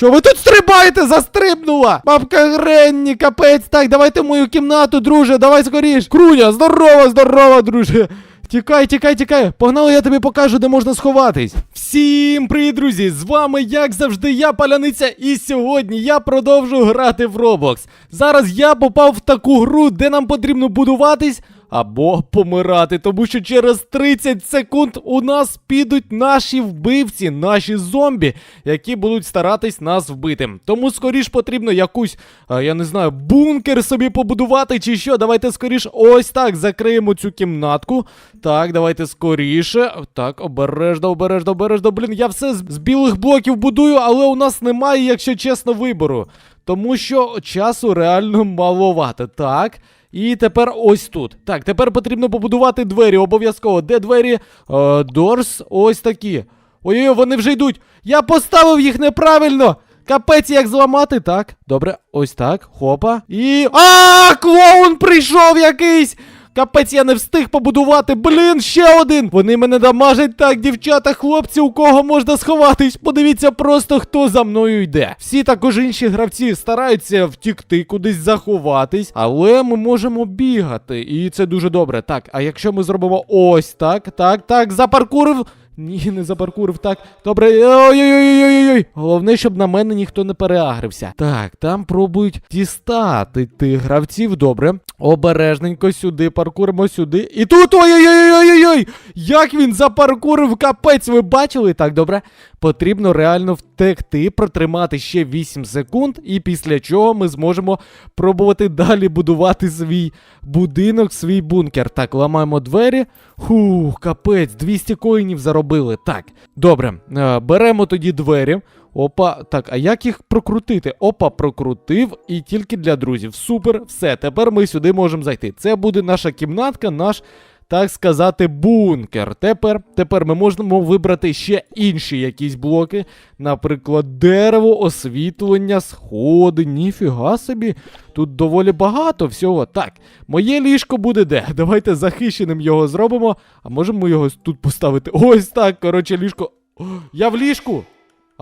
Що ви тут стрибаєте? Застрибнула! Бабка Гренні, капець. Так, давайте в мою кімнату, друже, давай скоріш. Круня, здорово, здорово, друже. Тікай, тікай, тікай. Погнали, я тобі покажу, де можна сховатись. Всім привіт, друзі! З вами, як завжди, я Паляниця, і сьогодні я продовжу грати в Roblox. Зараз я попав в таку гру, де нам потрібно будуватись. Або помирати, тому що через 30 секунд у нас підуть наші вбивці, наші зомбі, які будуть старатись нас вбити. Тому скоріш потрібно якусь, я не знаю, бункер собі побудувати чи що. Давайте скоріш ось так закриємо цю кімнатку. Так, давайте скоріше. Так, обережно, обережно, обережно. Блін, я все з білих блоків будую, але у нас немає, якщо чесно, вибору. Тому що часу реально маловато. Так. І тепер ось тут. Так, тепер потрібно побудувати двері обов'язково. Де двері? Е, Дорс, ось такі. Ой-ой, вони вже йдуть. Я поставив їх неправильно. Капець, як зламати. Так, добре, ось так. Хопа. І. А, клоун прийшов якийсь! Капець, я не встиг побудувати. Блін, ще один. Вони мене дамажать. Так, дівчата, хлопці, у кого можна сховатись. Подивіться просто, хто за мною йде. Всі також інші гравці стараються втікти, кудись заховатись, але ми можемо бігати. І це дуже добре. Так, а якщо ми зробимо ось так, так, так, запаркурив. Ні, не запаркурив. Так, добре. Ой-ой-ой-ой-ой. Головне, щоб на мене ніхто не переагрився. Так, там пробують дістати тих гравців. Добре. Обережненько сюди, паркуримо сюди. І тут ой-ой-ой-ой-ой! Як він запаркурив капець, ви бачили? Так, добре. Потрібно реально втекти, протримати ще 8 секунд, і після чого ми зможемо пробувати далі будувати свій будинок, свій бункер. Так, ламаємо двері. Хух, капець, 200 коїнів заробили. Так, добре, е, беремо тоді двері. Опа, так, а як їх прокрутити? Опа, прокрутив і тільки для друзів. Супер, все, тепер ми сюди можемо зайти. Це буде наша кімнатка, наш, так сказати, бункер. Тепер, тепер ми можемо вибрати ще інші якісь блоки. Наприклад, дерево, освітлення, сходи. Ніфіга собі. Тут доволі багато всього. Так, моє ліжко буде де? Давайте захищеним його зробимо. А можемо його тут поставити? Ось так, коротше, ліжко. О, я в ліжку.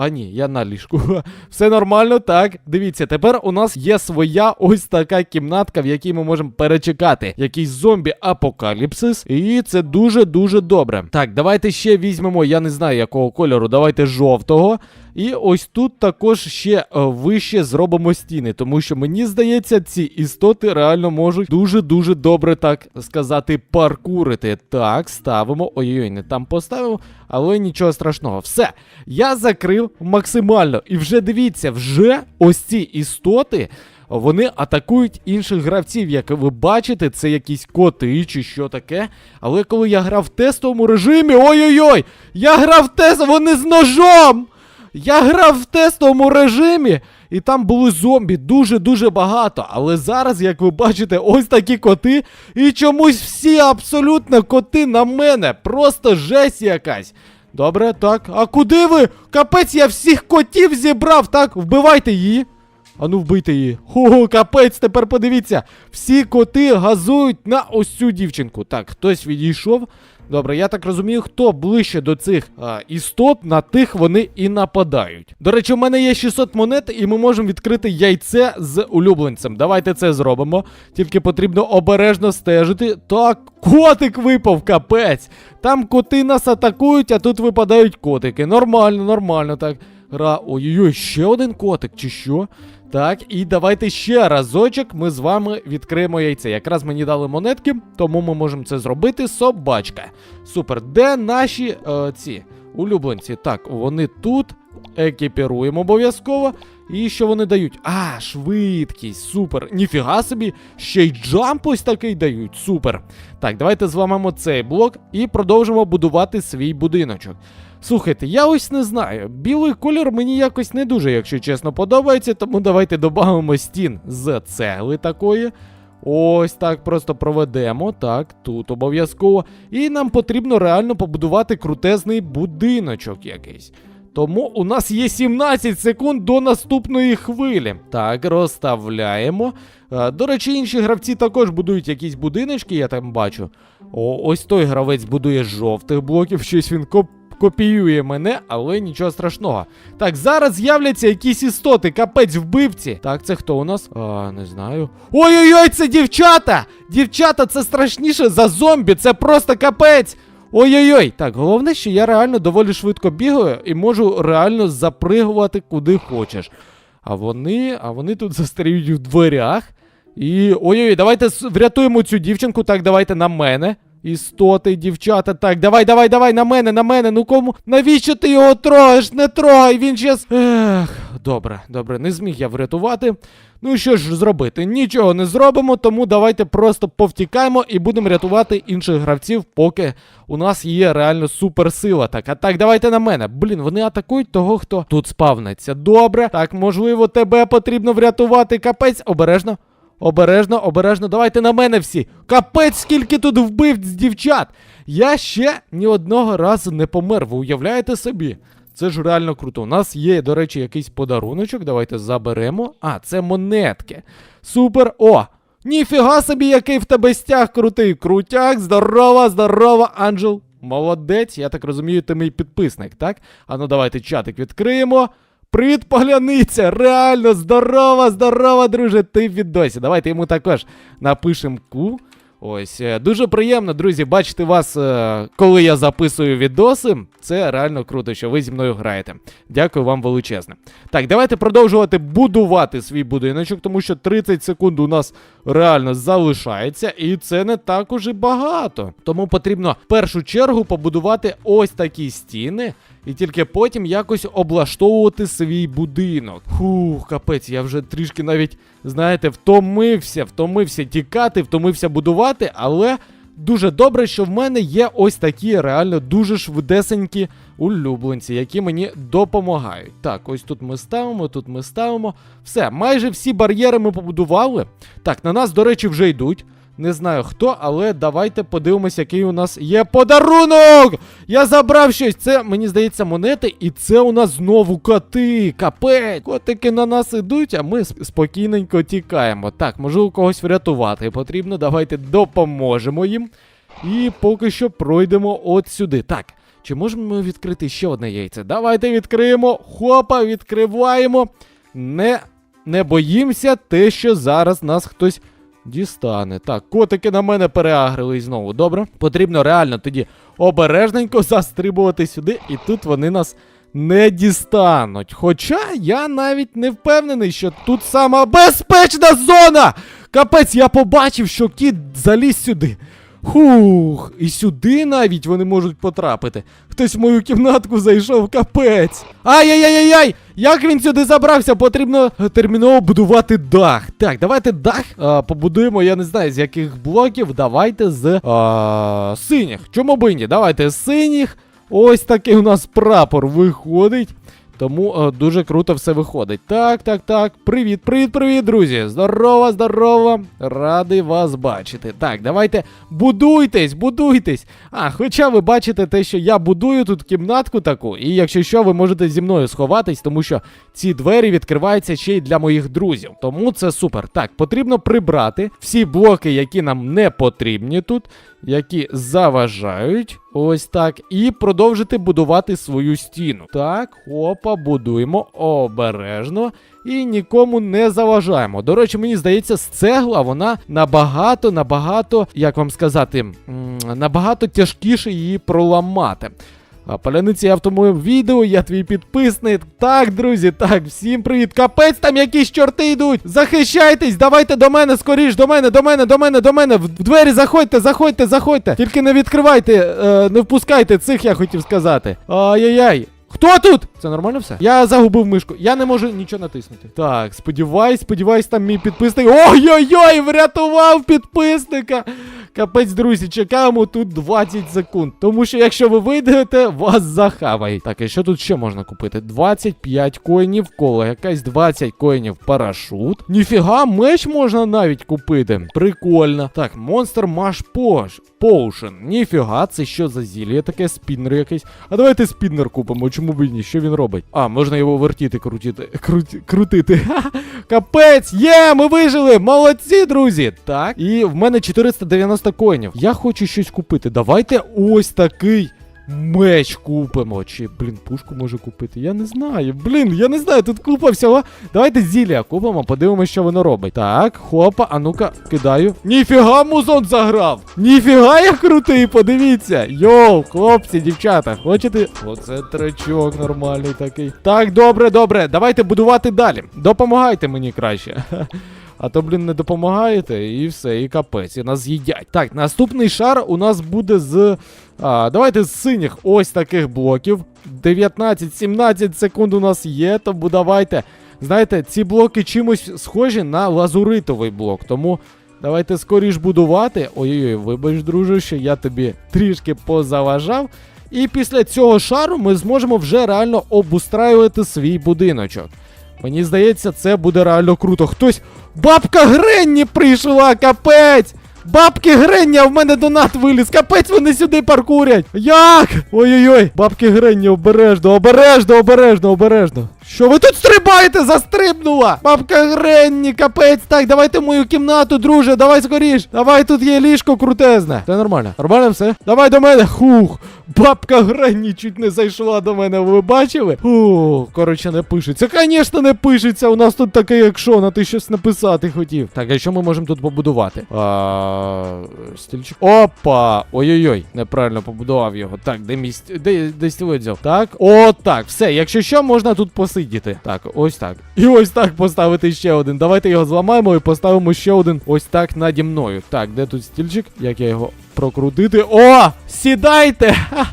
А ні, я на ліжку. Все нормально, так. Дивіться, тепер у нас є своя ось така кімнатка, в якій ми можемо перечекати якийсь зомбі-апокаліпсис. І це дуже-дуже добре. Так, давайте ще візьмемо, я не знаю якого кольору, давайте жовтого. І ось тут також ще е, вище зробимо стіни, тому що мені здається, ці істоти реально можуть дуже-дуже добре, так сказати, паркурити. Так, ставимо. Ой-ой, не там поставив, але нічого страшного. Все, я закрив максимально. І вже дивіться, вже ось ці істоти. Вони атакують інших гравців, як ви бачите, це якісь коти чи що таке. Але коли я грав в тестовому режимі, ой-ой-ой! Я грав в тест, вони з ножом! Я грав в тестовому режимі, і там були зомбі дуже-дуже багато. Але зараз, як ви бачите, ось такі коти. І чомусь всі абсолютно коти на мене. Просто жесть якась. Добре, так. А куди ви? Капець, я всіх котів зібрав, так? Вбивайте її. Ану, вбийте її. Хо, капець, тепер подивіться. Всі коти газують на ось цю дівчинку. Так, хтось відійшов. Добре, я так розумію, хто ближче до цих а, істот, на тих вони і нападають. До речі, у мене є 600 монет, і ми можемо відкрити яйце з улюбленцем. Давайте це зробимо. Тільки потрібно обережно стежити. Так, котик випав, капець. Там коти нас атакують, а тут випадають котики. Нормально, нормально, так. Гра. Ой-ой-ой, ще один котик, чи що? Так, і давайте ще разочок ми з вами відкриємо яйце. Якраз мені дали монетки, тому ми можемо це зробити. Собачка. Супер. Де наші е, ці улюбленці? Так, вони тут. Екіпіруємо обов'язково. І що вони дають? А, швидкість, супер. Ніфіга собі, ще й джамп ось такий дають. Супер. Так, давайте зламаємо цей блок і продовжимо будувати свій будиночок. Слухайте, я ось не знаю. Білий колір мені якось не дуже, якщо чесно, подобається, тому давайте додамо стін з цегли такої. Ось так просто проведемо. Так, тут обов'язково. І нам потрібно реально побудувати крутезний будиночок якийсь. Тому у нас є 17 секунд до наступної хвилі. Так, розставляємо. Е, До речі, інші гравці також будують якісь будиночки, я там бачу. О, ось той гравець будує жовтих блоків, щось він коп копіює мене, але нічого страшного. Так, зараз з'являться якісь істоти, капець вбивці. Так, це хто у нас? А, не знаю. Ой-ой-ой, це дівчата! Дівчата, це страшніше за зомбі, це просто капець. Ой-ой-ой, так, головне, що я реально доволі швидко бігаю і можу реально запригувати куди хочеш. А вони, а вони тут застряють в дверях. І. Ой-ой, давайте врятуємо цю дівчинку. Так, давайте на мене. Істоти, дівчата, так, давай, давай, давай, на мене, на мене. Ну кому? Навіщо ти його трогаєш? Не трогай, він щас. Ех, добре, добре, не зміг я врятувати. Ну що ж зробити? Нічого не зробимо, тому давайте просто повтікаємо і будемо рятувати інших гравців, поки у нас є реально суперсила. Так, а так, давайте на мене. Блін, вони атакують того, хто тут спавниться. Добре. Так, можливо, тебе потрібно врятувати. Капець, обережно. Обережно, обережно, давайте на мене всі. Капець, скільки тут вбивць дівчат. Я ще ні одного разу не помер, ви уявляєте собі? Це ж реально круто. У нас є, до речі, якийсь подаруночок. Давайте заберемо. А, це монетки. Супер. О! Ніфіга собі, який в тебе стяг крутий. Крутяк, здорово, здорово, Анджел. Молодець, я так розумію, ти мій підписник, так? А ну давайте чатик відкриємо. Привіт, погляниця! Реально, здорово, здорово, друже, ти в відосі. Давайте йому також напишемо ку. Ось, е, дуже приємно, друзі, бачити вас, е, коли я записую відоси. Це реально круто, що ви зі мною граєте. Дякую вам величезне. Так, давайте продовжувати будувати свій будиночок, тому що 30 секунд у нас реально залишається, і це не так уже багато. Тому потрібно в першу чергу побудувати ось такі стіни. І тільки потім якось облаштовувати свій будинок. Фух, капець, я вже трішки навіть, знаєте, втомився, втомився тікати, втомився будувати, але дуже добре, що в мене є ось такі реально дуже швидесенькі улюбленці, які мені допомагають. Так, ось тут ми ставимо, тут ми ставимо. Все, майже всі бар'єри ми побудували. Так, на нас, до речі, вже йдуть. Не знаю хто, але давайте подивимось, який у нас є подарунок! Я забрав щось. Це, мені здається, монети, і це у нас знову коти. Капець. Котики на нас ідуть, а ми спокійненько тікаємо. Так, можливо, когось врятувати потрібно. Давайте допоможемо їм. І поки що пройдемо от сюди. Так. Чи можемо ми відкрити ще одне яйце? Давайте відкриємо. Хопа, відкриваємо. Не, не боїмося те, що зараз нас хтось Дістане. Так, котики на мене переагрились знову. Добре. Потрібно реально тоді обережненько застрибувати сюди, і тут вони нас не дістануть. Хоча я навіть не впевнений, що тут сама безпечна зона! Капець, я побачив, що кіт заліз сюди. Хух, і сюди навіть вони можуть потрапити. Хтось в мою кімнатку зайшов, капець. Ай-яй-яй-яй! Як він сюди забрався? Потрібно терміново будувати дах. Так, давайте дах а, побудуємо, я не знаю, з яких блоків. Давайте з а, синіх. Чому б і ні? Давайте з синіх. Ось такий у нас прапор виходить. Тому е, дуже круто все виходить. Так, так, так. Привіт, привіт, привіт, друзі. Здорово, здорово. Радий вас бачити. Так, давайте будуйтесь, будуйтесь. А, хоча ви бачите те, що я будую тут кімнатку таку, і якщо що, ви можете зі мною сховатись, тому що ці двері відкриваються ще й для моїх друзів. Тому це супер. Так, потрібно прибрати всі блоки, які нам не потрібні тут, які заважають. Ось так. І продовжити будувати свою стіну. Так, опа, будуємо обережно і нікому не заважаємо. До речі, мені здається, з цегла вона набагато, набагато, як вам сказати, набагато тяжкіше її проламати. А паляниці я в тому відео, я твій підписник. Так, друзі, так, всім привіт. Капець, там якісь чорти йдуть. Захищайтесь, давайте до мене скоріш, до мене, до мене, до мене, до мене. В двері заходьте, заходьте, заходьте. Тільки не відкривайте, е, не впускайте цих, я хотів сказати. Ай-яй-яй. Хто тут? Це нормально все? Я загубив мишку. Я не можу нічого натиснути. Так, сподіваюсь, сподіваюсь, там мій підписник. Ой-ой-ой, врятував підписника. Капець, друзі, чекаємо тут 20 секунд. Тому що якщо ви вийдете, вас захавають. Так, і що тут ще можна купити? 25 коїнів кола, якась 20 коїнів парашут. Ніфіга, меч можна навіть купити. Прикольно. Так, Monster Mash Posh. Potion. Ніфіга, це що за зілля таке, спіннер якийсь. А давайте спіннер купимо, чому б і ні? Що він робить? А, можна його вертіти, крутити. Крути, крутити. Капець! Є, ми вижили! Молодці, друзі! Так, і в мене 490 коїнів. Я хочу щось купити. Давайте ось такий меч купимо. Чи, блін, пушку може купити. Я не знаю. Блін, я не знаю, тут купа всього. Давайте зілля купимо, подивимося, що воно робить. Так, хопа, а ну-ка, кидаю. Ніфіга музон заграв! Ніфіга я крутий, подивіться. Йоу, хлопці, дівчата, хочете? Оце тречок нормальний такий. Так, добре, добре. Давайте будувати далі. Допомагайте мені краще. А то, блін, не допомагаєте, і все, і капець, і нас з'їдять. Так, наступний шар у нас буде з. А, давайте з синіх ось таких блоків. 19-17 секунд у нас є, тому давайте. Знаєте, ці блоки чимось схожі на лазуритовий блок, тому. Давайте скоріш будувати. Ой-ой-ой, вибач, друже, що я тобі трішки позаважав. І після цього шару ми зможемо вже реально обустраювати свій будиночок. Мені здається, це буде реально круто. Хтось. Бабка Гренні прийшла, капець! Бабки Гренні, а в мене донат виліз. Капець вони сюди паркурять. Як? Ой-ой-ой, бабки Гренні, обережно, обережно, обережно, обережно. Що ви тут стрибаєте? Застрибнула! Бабка Гренні, капець. Так, давайте в мою кімнату, друже, давай скоріш. Давай тут є ліжко крутезне. Це нормально. Нормально все? Давай до мене. Хух. Бабка Гренні чуть не зайшла до мене. Ви бачили? Фух, коротше, не пишеться. Звісно, не пишеться. У нас тут таке, як шо, на ти щось написати хотів. Так, а що ми можемо тут побудувати? А, стільчик. Опа! Ой-ой-ой, неправильно побудував його. Так, де ст- де, де стілець взяв? Так, о, так, все. Якщо що, можна тут посидіти. Так, ось так. І ось так поставити ще один. Давайте його зламаємо і поставимо ще один ось так наді мною. Так, де тут стільчик? Як я його прокрутити? О! Сідайте! Ха!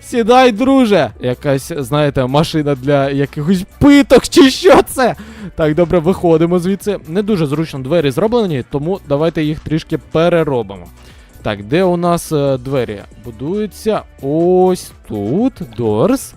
Сідай, друже! Якась, знаєте, машина для якихось питок, чи що це? Так, добре, виходимо звідси. Не дуже зручно двері зроблені, тому давайте їх трішки переробимо. Так, де у нас е, двері? Будуються ось тут. Дорс.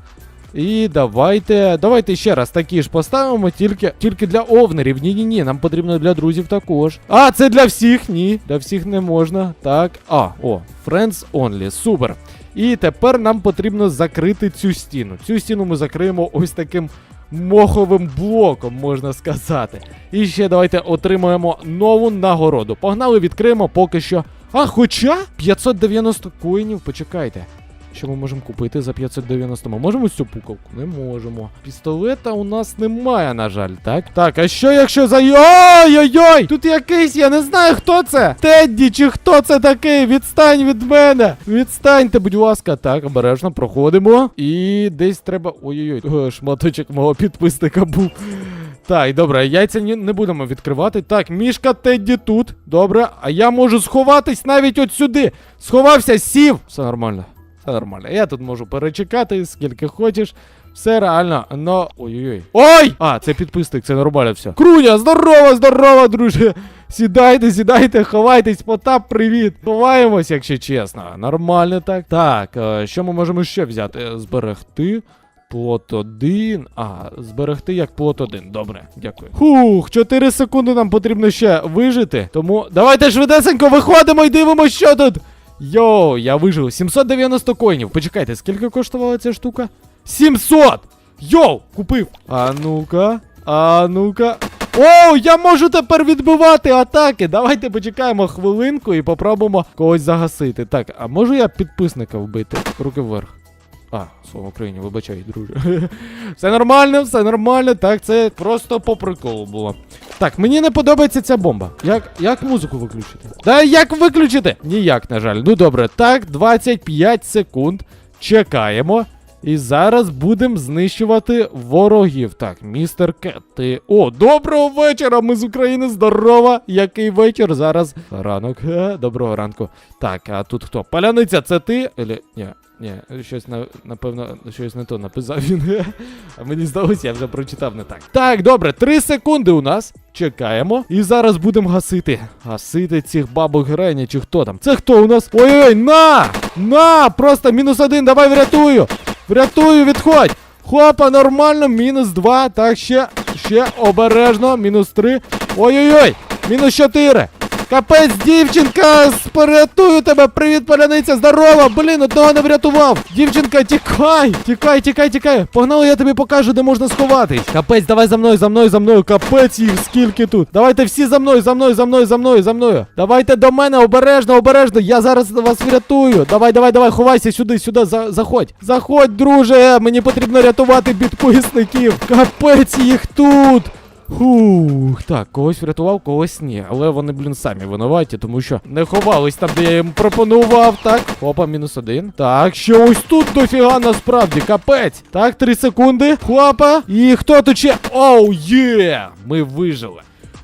І давайте. Давайте ще раз такі ж поставимо, тільки, тільки для овнерів. Ні-ні-ні, нам потрібно для друзів також. А, це для всіх? Ні, для всіх не можна. Так. А, о, Friends Only. Супер. І тепер нам потрібно закрити цю стіну. Цю стіну ми закриємо ось таким моховим блоком, можна сказати. І ще давайте отримаємо нову нагороду. Погнали, відкриємо поки що. А, хоча 590 коїнів, почекайте. Що ми можемо купити за 590? Ми можемо цю пукалку? Не можемо. Пістолета у нас немає, на жаль, так? Так, а що якщо за. Ой-ой-ой! Тут якийсь, я не знаю, хто це. Тедді, чи хто це такий? Відстань від мене! Відстаньте, будь ласка. Так, обережно проходимо. І десь треба. Ой-ой-ой, шматочок мого підписника був. Так, добре, яйця не будемо відкривати. Так, мішка Тедді тут. Добре, а я можу сховатись навіть от сюди. Сховався, сів. Все нормально. Все нормально. Я тут можу перечекати, скільки хочеш. Все реально, но. Ой-ой-ой. Ой! А, це підписник, це нормально все. Круня, здорово, здорово, друже. Сідайте, сідайте, ховайтесь, Потап, привіт. Ховаємось, якщо чесно. Нормально так. Так, е, що ми можемо ще взяти? Е, Зберегти. Плот 1. А, зберегти як плот 1. Добре, дякую. Хух, 4 секунди нам потрібно ще вижити. Тому давайте швидесенько виходимо і дивимося, що тут. Йоу, я вижив 790 коїнів. Почекайте, скільки коштувала ця штука? 700! Йоу, купив. А ну-ка, а ну-ка. О, я можу тепер відбивати атаки. Давайте почекаємо хвилинку і попробуємо когось загасити. Так, а можу я підписника вбити? Руки вверх. А, слово Україні, вибачай, друже. все нормально, все нормально. Так, це просто по приколу було. Так, мені не подобається ця бомба. Як, як музику виключити? Да як виключити? Ніяк, на жаль. Ну добре, так, 25 секунд. Чекаємо. І зараз будемо знищувати ворогів. Так, містер Кет, ти. О, доброго вечора! Ми з України. Здорово! Який вечір? Зараз ранок. Е, Доброго ранку. Так, а тут хто? Паляниця, це ти? Елі... Ні, ні, щось на, напевно, щось не то написав він. А мені здалося, я вже прочитав не так. Так, добре, три секунди у нас. Чекаємо. І зараз будемо гасити. Гасити цих бабок Грені, чи хто там? Це хто у нас? Ой-ой, на! На! Просто мінус один, давай врятую! Врятую, відходь! Хопа, нормально, мінус два. Так, ще, ще обережно, мінус три. Ой-ой-ой! Мінус чотири. Капець, дівчинка, порятую тебе. Привіт, поляниця, здорова. Блін, одного не врятував. Дівчинка, тікай, тікай, тікай, тікай. Погнали, я тобі покажу, де можна сховатись. Капець, давай за мною, за мною, за мною. Капець їх, скільки тут. Давайте всі за мною, за мною, за мною, за мною, за мною. Давайте до мене, обережно, обережно. Я зараз вас врятую. Давай, давай, давай, ховайся сюди, сюди, за, заходь. Заходь, друже. Мені потрібно рятувати підписників. Капець їх тут. Фух, так, когось врятував, когось ні. Але вони, блін, самі винуваті, тому що не ховались там, де я їм пропонував. Так, опа, мінус один. Так, ще ось тут дофіга насправді, капець. Так, три секунди. Хлопа. І хто тут ще? Оу, є! Ми вижили.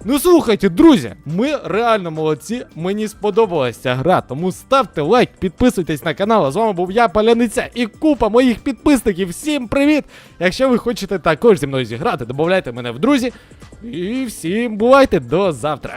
Ну слухайте, друзі, ми реально молодці. Мені сподобалася ця гра, тому ставте лайк, підписуйтесь на канал. А з вами був я, Паляниця, і купа моїх підписників. Всім привіт! Якщо ви хочете також зі мною зіграти, додавайте мене в друзі. І всім бувайте до завтра.